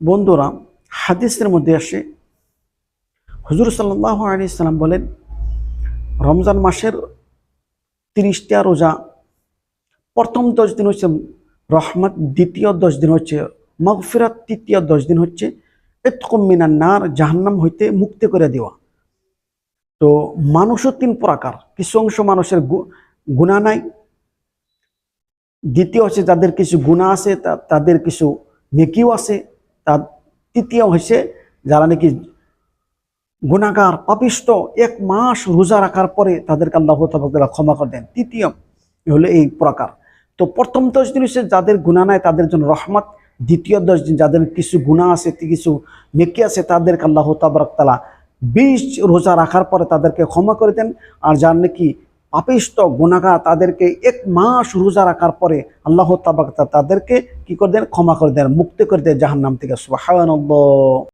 বন্ধুরা, হাদিসের মধ্যে আসে, হুজুর সাল্লাহ আলী ইসলাম বলেন, রমজান মাসের তিরিশটা রোজা, প্রথম দশ দিন হচ্ছে রহমত, দ্বিতীয় দশ দিন হচ্ছে মগফিরাত, তৃতীয় দশ দিন হচ্ছে এতকমিনার নার, জাহান্নাম হইতে মুক্তি করে দেওয়া। তো মানুষও তিন প্রকার, কিছু অংশ মানুষের গুণা নাই, দ্বিতীয় হচ্ছে যাদের কিছু গুণা আছে তাদের কিছু নেকিও আছে তার তৃতীয় হচ্ছে যারা নাকি গুণাগার, পাপিষ্ট, এক মাস রোজা রাখার পরে তাদেরকে আল্লাহ তালা ক্ষমা করে দেন। তৃতীয় হলো এই প্রকার। তো প্রথম দশ দিন হচ্ছে যাদের গুণা নাই তাদের জন্য রহমত। দ্বিতীয় দশ দিন যাদের কিছু গুণা আছে, কিছু নেকি আছে তাদেরকে আল্লাহ তালা বিশ রোজা রাখার পরে তাদেরকে ক্ষমা করে দেন। আর যার নাকি পাপিষ্ট গুণাগা তাদেরকে এক মাস রোজা রাখার পরে আল্লাহ তাবাক তাদেরকে কি করে দেন? ক্ষমা করে দেন, মুক্তি করে দেন জাহান্নাম থেকে। সুবহানাল্লাহ।